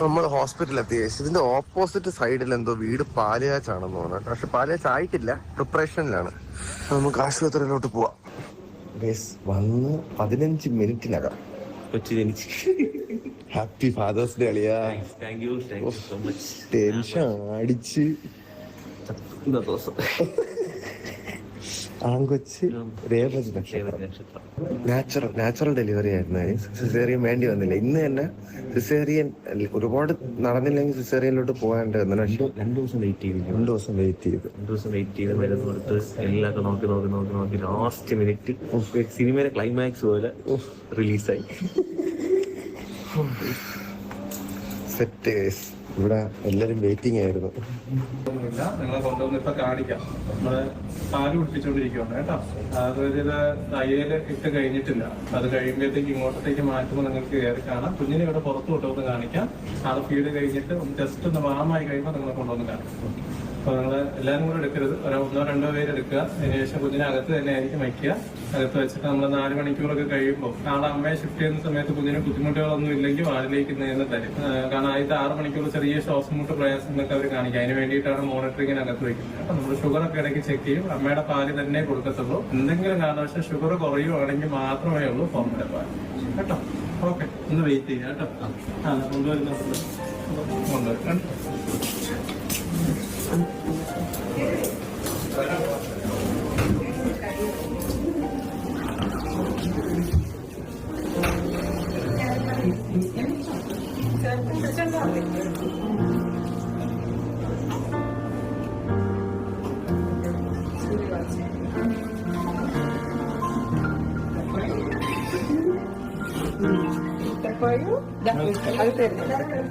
നമ്മൾ ഹോസ്പിറ്റലിൽ എത്തി ഇതിന്റെ ഓപ്പോസിറ്റ് സൈഡിൽ എന്തോ വീട് പാലുകാച്ചാണെന്ന് തോന്നുന്നു. പക്ഷെ പാലുകാച്ച് ആയിട്ടില്ല പ്രിപ്പറേഷനിലാണ് നമുക്ക് ആശുപത്രിയിലോട്ട് പോവാം. വന്ന് പതിനഞ്ച് മിനിറ്റിനകം. കൊച്ചു ജനിച്ച്. ഹാപ്പി ഫാദേഴ്സ് ഡേ അളിയാ. Thank you thank you so much tension അടിച്ച്. ദിവസം? ആങ്കൊച്ച് രേവതി നക്ഷത്രം. നാച്ചുറൽ നാച്ചുറൽ ഡെലിവറി ആയിരുന്നു. സിസേറിയൻ വേണ്ടി വന്നില്ല. ഇന്ന് തന്നെ സിസേറിയൻ ഒരുപാട് നടന്നില്ലെങ്കിൽ സിസേറിയനിലോട്ട് പോകാണ്ട് രണ്ടു ദിവസം വെയിറ്റ് ചെയ്തു. രണ്ടു ദിവസം വെയിറ്റ് ചെയ്തു. രണ്ടു ദിവസം വെയിറ്റ് ചെയ്ത് മരുന്ന് കൊടുത്ത് എല്ലാം നോക്കി നോക്കി നോക്കി നോക്കി. ലാസ്റ്റ് മിനിറ്റ് സിനിമയുടെ ക്ലൈമാക്സ് പോലെ റിലീസായി സെറ്റ് ഇവിടെ എല്ലാരും വെയിറ്റിംഗ് ആയിരുന്നു. നിങ്ങളെ കൊണ്ടുവന്ന് ഇപ്പൊ കാണിക്കാം. നമ്മൾ പാൽ കുടിപ്പിച്ചോണ്ടിരിക്കുകയാണ് കേട്ടോ. അതായത് തയ്യൽ ഇട്ട് കഴിഞ്ഞിട്ടില്ല. അത് കഴിയുമ്പോഴത്തേക്ക് ഇങ്ങോട്ടത്തേക്ക് മാറ്റുമ്പോൾ നിങ്ങൾക്ക് കയറി കാണാം. കുഞ്ഞിനെ ഇവിടെ പുറത്ത് കൊണ്ടുവന്ന് കാണിക്കാം. ആളെ ഫീഡ് കഴിഞ്ഞിട്ട് ജസ്റ്റ് ഒന്ന് വാമായി കഴിയുമ്പോൾ നിങ്ങളെ കൊണ്ടുവന്ന് കാണിക്കാം. അപ്പൊ നിങ്ങൾ എല്ലാവരും കൂടെ എടുക്കരുത്. ഒന്നോ രണ്ടോ പേര് എടുക്കുക. അതിനുശേഷം കുഞ്ഞിനെ അകത്ത് തന്നെ ആയിരിക്കും വയ്ക്കുക. അകത്ത് വെച്ചിട്ട് നമ്മൾ നാല് മണിക്കൂറൊക്കെ കഴിയുമ്പോൾ നാളെ അമ്മയെ ഷിഫ്റ്റ് ചെയ്യുന്ന സമയത്ത് കുഞ്ഞിന് ബുദ്ധിമുട്ടുകളൊന്നും ഇല്ലെങ്കിൽ വാർഡിലേക്ക് നേരം തരും. കാരണം ആദ്യത്തെ ആറ് മണിക്കൂർ ചെറിയ ശ്വാസം മുട്ട് പ്രയാസങ്ങളൊക്കെ അവർ കാണിക്കുക അതിന് വേണ്ടിയിട്ടാണ് മോണിറ്ററിങ്ങിന് അകത്ത് വയ്ക്കുന്നത് അപ്പൊ നമ്മൾ ഷുഗർ ഒക്കെ ഇടയ്ക്ക് ചെക്ക് ചെയ്യും. അമ്മയുടെ പാൽ തന്നെ കൊടുക്കത്തുള്ളൂ. എന്തെങ്കിലും കാരണവശാൽ ഷുഗർ കുറയുവാണെങ്കിൽ മാത്രമേ ഉള്ളൂ ഫോമിന്റെ പാൽ. കേട്ടോ? ഓക്കെ ഒന്ന് വെയിറ്റ് ചെയ്യാം കേട്ടോ. ആ കൊണ്ടുവരുന്നുണ്ട്. കൊണ്ടുവരും Te apoyo. Ya, ahí te